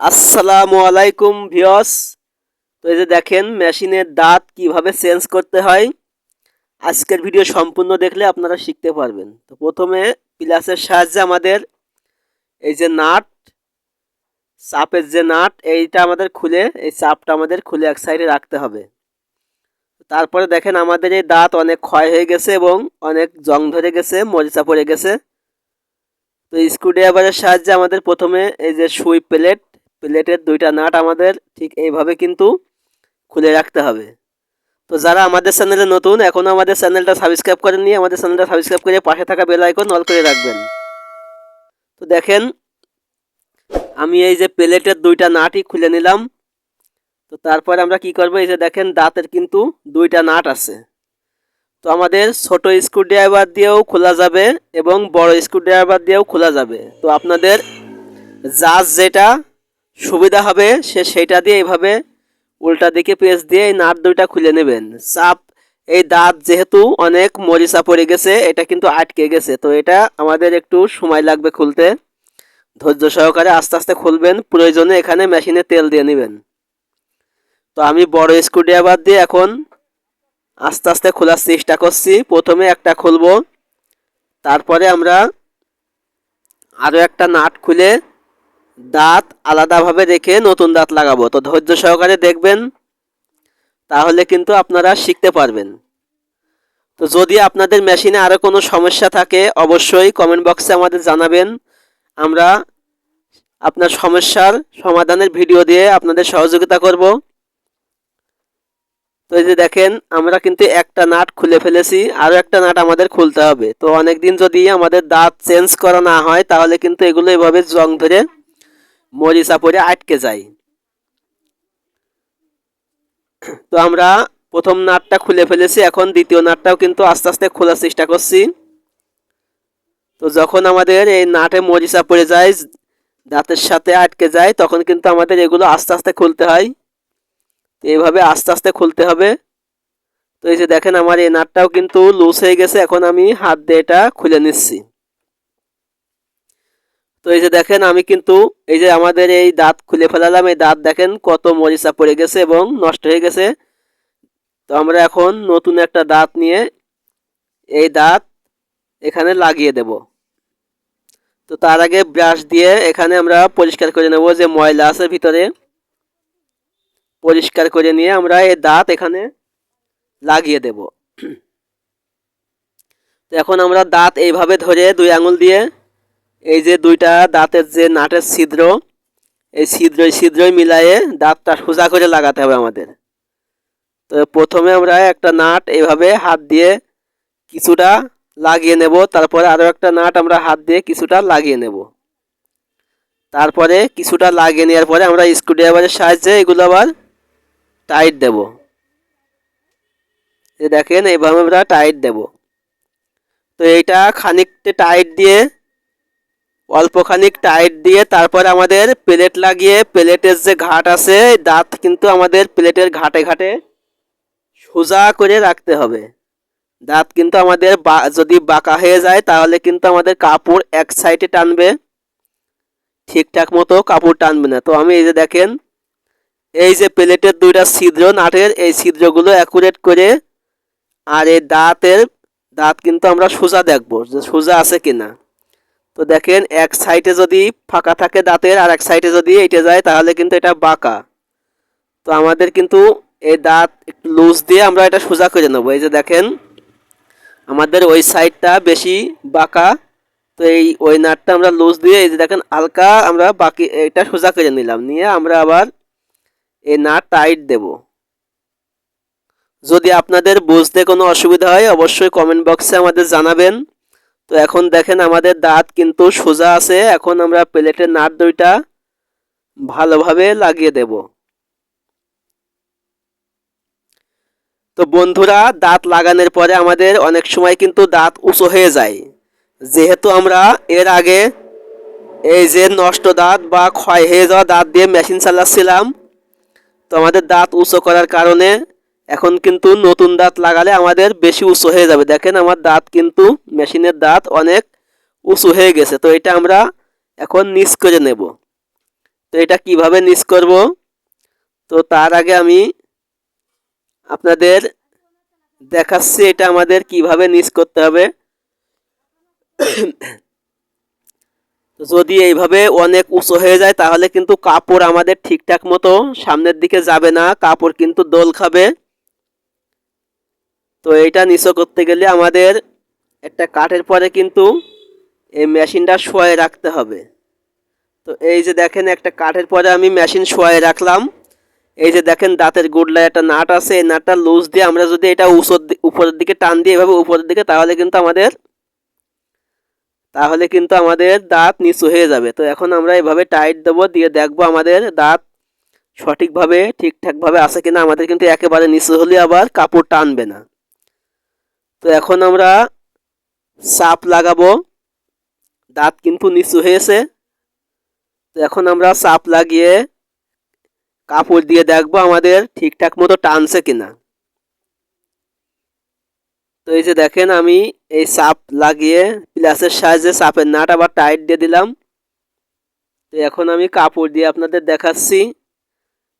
আসসালামু আলাইকুম ভিওস তো এই যে দেখেন, মেশিনের দাঁত কীভাবে চেঞ্জ করতে হয়, আজকের ভিডিও সম্পূর্ণ দেখলে আপনারা শিখতে পারবেন। তো প্রথমে প্লাসের সাহায্যে আমাদের এই যে নাট, চাপের যে নাট, এইটা আমাদের খুলে, এই চাপটা আমাদের খুলে এক সাইডে রাখতে হবে। তারপরে দেখেন, আমাদের এই দাঁত অনেক ক্ষয় হয়ে গেছে এবং অনেক জং ধরে গেছে, মরিচা পড়ে গেছে। তো স্ক্রুড্রাইভারের সাহায্যে আমাদের প্রথমে এই যে সুই প্লেট প্লেটের দুইটা নাট আমাদের ঠিক এইভাবে কিন্তু খুলে রাখতে হবে। তো যারা আমাদের চ্যানেলে নতুন এখনও আমাদের চ্যানেলটা সাবস্ক্রাইব করেননি, আমাদের চ্যানেলটা সাবস্ক্রাইব করে পাশে থাকা বেল আইকন অল করে রাখবেন। তো দেখেন, আমি এই যে প্লেটের দুইটা নাটই খুলে নিলাম। তো তারপরে আমরা কি করব? এই যে দেখেন, দাঁতের কিন্তু দুইটা নাট আছে। তো আমাদের ছোট স্ক্রুড্রাইভার দিয়েও খোলা যাবে এবং বড় স্ক্রুড্রাইভার দিয়েও খোলা যাবে। তো আপনাদের যার যেটা সুবিধা হবে, সে সেইটা দিয়ে এইভাবে উল্টা দিকে পেঁচ দিয়ে এই নাট দুইটা খুলে নেবেন। চাপ, এই দাঁত যেহেতু অনেক মরিচা পড়ে গেছে, এটা কিন্তু আটকে গেছে। তো এটা আমাদের একটু সময় লাগবে খুলতে। ধৈর্য সহকারে আস্তে আস্তে খুলবেন, প্রয়োজনে এখানে মেশিনে তেল দিয়ে নেবেন। তো আমি বড় স্ক্রুড্রাইভার দিয়ে এখন আস্তে আস্তে খোলার চেষ্টা করছি। প্রথমে একটা খুলবো, তারপরে আমরা আরও একটা নাট খুলে দাঁত আলাদাভাবে রেখে নতুন দাঁত লাগাবো। তো ধৈর্য সহকারে দেখবেন, তাহলে কিন্তু আপনারা শিখতে পারবেন। তো যদি আপনাদের মেশিনে আরও কোনো সমস্যা থাকে, অবশ্যই কমেন্ট বক্সে আমাদের জানাবেন। আমরা আপনার সমস্যার সমাধানের ভিডিও দিয়ে আপনাদের সহযোগিতা করব। তো এই যে দেখেন, আমরা কিন্তু একটা নাট খুলে ফেলেছি আরও একটা নাট আমাদের খুলতে হবে। তো অনেক দিন যদি আমাদের দাঁত চেঞ্জ করা না হয়, তাহলে কিন্তু এগুলো এভাবে জং ধরে মরিচা পরে আটকে যায়। তো আমরা প্রথম নাটটা খুলে ফেলেছি, এখন দ্বিতীয় নাটটাও কিন্তু আস্তে আস্তে খোলার চেষ্টা করছি। তো যখন আমাদের এই নাটে মরিচা পড়ে যায়, দাঁতের সাথে আটকে যায়, তখন কিন্তু আমাদের এগুলো আস্তে আস্তে খুলতে হয়। এইভাবে আস্তে আস্তে খুলতে হবে। তো এই যে দেখেন, আমার এই নাটটাও কিন্তু লুজ হয়ে গেছে, এখন আমি হাত দিয়ে এটা খুলে নিচ্ছি। তো এই যে দেখেন, আমি কিন্তু এই যে আমাদের এই দাঁত খুলে ফেলালাম। এই দাঁত দেখেন কত মরিচা পড়ে গেছে এবং নষ্ট হয়ে গেছে। তো আমরা এখন নতুন একটা দাঁত নিয়ে এই দাঁত এখানে লাগিয়ে দেব। তো তার আগে ব্রাশ দিয়ে এখানে আমরা পরিষ্কার করে নেব যে ময়লা আছে ভিতরে। পরিষ্কার করে নিয়ে আমরা এই দাঁত এখানে লাগিয়ে দেব। তো এখন আমরা দাঁত এইভাবে ধরে দুই আঙুল দিয়ে এই যে দুইটা দাঁতের যে নাটের ছিদ্র, এই ছিদ্রই ছিদ্রই মিলায়ে দাঁতটা সোজা করে লাগাতে হবে আমাদের। তো প্রথমে আমরা একটা নাট এইভাবে হাত দিয়ে কিছুটা লাগিয়ে নেব, তারপরে আরও একটা নাট আমরা হাত দিয়ে কিছুটা লাগিয়ে নেব। তারপরে কিছুটা লাগিয়ে নেওয়ার পরে আমরা স্ক্রুড্রাইভারের সাহায্যে এগুলো আবার টাইট দেব। দেখেন এইভাবে আমরা টাইট দেব। তো এইটা খানিকটা টাইট দিয়ে অল্পখানিক টাইট দিয়ে তারপর আমাদের প্লেট লাগিয়ে প্লেটের যে ঘাট আছে দাঁত কিন্তু আমাদের প্লেটের ঘাটে ঘাটে সোজা করে রাখতে হবে। দাঁত কিন্তু আমাদের যদি বাঁকা হয়ে যায়, তাহলে কিন্তু আমাদের কাপড় এক সাইডে টানবে। ঠিকঠাক মতো কাপড় টানবে না। তো আমি এই যে দেখেন, এই যে প্লেটের দুইটা ছিদ্র, নাটের এই ছিদ্রগুলো অ্যাকুরেট করে আর এই দাঁতের, দাঁত কিন্তু আমরা সোজা দেখব যে সোজা আছে কিনা। তো দেখেন, এক সাইডে যদি ফাঁকা থাকে দাঁতের আর এক সাইডে যদি এইটা যায়, তাহলে কিন্তু এটা বাঁকা। তো আমাদের কিন্তু এই দাঁত একটু লুজ দিয়ে আমরা এটা সোজা করে নেব। এই যে দেখেন, আমাদের ওই সাইডটা বেশি বাঁকা। তো এই ওই নাটটা আমরা লুজ দিয়ে এই যে দেখেন, হালকা আমরা বাকি এটা সোজা করে নিলাম। নিয়ে আমরা আবার এই নাট টাইট দেব। যদি আপনাদের বুঝতে কোনো অসুবিধা হয়, অবশ্যই কমেন্ট বক্সে আমাদের জানাবেন। তো এখন দেখেন আমাদের দাঁত কিন্তু সোজা আছে, এখন আমরা প্লেটের নাট দুইটা ভালোভাবে লাগিয়ে দেব। তো বন্ধুরা, দাঁত লাগানোর পরে আমাদের অনেক সময় কিন্তু দাঁত উঁচু হয়ে যায়। যেহেতু আমরা এর আগে এই যে নষ্ট দাঁত বা ক্ষয় হয়ে যাওয়া দাঁত দিয়ে মেশিন চালাচ্ছিলাম, তো আমাদের দাঁত উঁচু করার কারণে এখন কিন্তু নতুন দাঁত লাগালে আমাদের বেশি উঁচু হয়ে যাবে। দেখেন আমার দাঁত কিন্তু মেশিনের দাঁত অনেক উঁচু হয়ে গেছে, তো এটা আমরা এখন নিচ করে নেব। তো এটা কীভাবে নিচ করব? তো তার আগে আমি আপনাদের দেখাচ্ছি এটা আমাদের কীভাবে নিচ করতে হবে। যদি এইভাবে অনেক উঁচু হয়ে যায়, তাহলে কিন্তু কাপড় আমাদের ঠিকঠাক মতো সামনের দিকে যাবে না, কাপড় কিন্তু দোল খাবে। তো এইটা নিচু করতে গেলে আমাদের একটা কাঠের পরে কিন্তু এই মেশিনটা শোয়ে রাখতে হবে। তো এই যে দেখেন একটা কাঠের পরে আমি মেশিন শোয়ে রাখলাম। এই যে দেখেন দাঁতের গুডলায় একটা নাট আছে, এই নাটটা লুজ দিয়ে আমরা যদি এটা উঁচুর উপরের দিকে টান দিয়ে এভাবে উপরের দিকে, তাহলে কিন্তু আমাদের, তাহলে কিন্তু আমাদের দাঁত নিচু হয়ে যাবে। তো এখন আমরা এভাবে টাইট দেবো, দিয়ে দেখব আমাদের দাঁত সঠিকভাবে, ঠিকঠাকভাবে আছে কিনা। আমাদের কিন্তু একেবারে নিচু হলে আবার কাপড় টানবে না। তো এখন আমরা চাপ লাগাবো। দাঁত কিন্তু নিচু হয়েছে। তো এখন আমরা চাপ লাগিয়ে কাপড় দিয়ে দেখব আমাদের ঠিকঠাক মতো টানছে কিনা। তো এই যে দেখেন আমি এই চাপ লাগিয়ে প্লাসের সাহায্যে চাপের নাট আবার টাইট দিয়ে দিলাম। তো এখন আমি কাপড় দিয়ে আপনাদের দেখাচ্ছি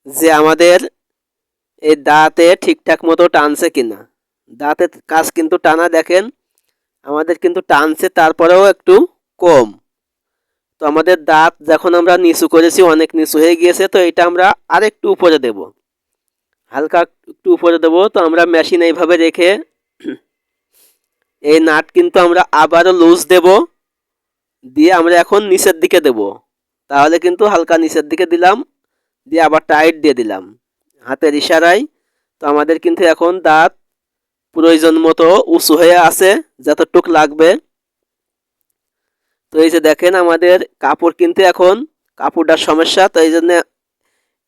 যে আমাদের এই দাঁতে ঠিকঠাক মতো টানছে কিনা। দাঁতের কাজ কিন্তু টানা দেখেন, আমাদের কিন্তু টানছে তারপরেও একটু কম। তো আমাদের দাঁত যখন আমরা নিচু করেছি, অনেক নিচু হয়ে গিয়েছে, তো এটা আমরা আরেকটু উপরে দেব। হালকা একটু উপরে দেব, তো আমরা মেশিন এইভাবে রেখে এই নাট কিন্তু আমরা আবারও লুজ দেব, দিয়ে আমরা এখন নিচের দিকে দেব। তাহলে কিন্তু হালকা নিচের দিকে দিলাম, দিয়ে আবার টাইট দিয়ে দিলাম। হাতের ইশারায়, তো আমাদের কিন্তু এখন দাঁত প্রয়োজন মতো উঁচু হয়ে আছে, যতটুক লাগবে। তো এই যে দেখেন আমাদের কাপড় কিনতে এখন কাপড়টার সমস্যা, তো এই জন্য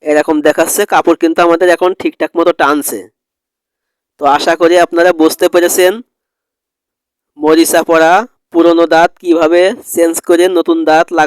এরকম দেখাচ্ছে, কাপড় কিন্তু আমাদের এখন ঠিকঠাক মতো টানছে। তো আশা করি আপনারা বুঝতে পেরেছেন মরিচা পড়া, পুরনো দাঁত কীভাবে চেঞ্জ করে নতুন দাঁত লাগ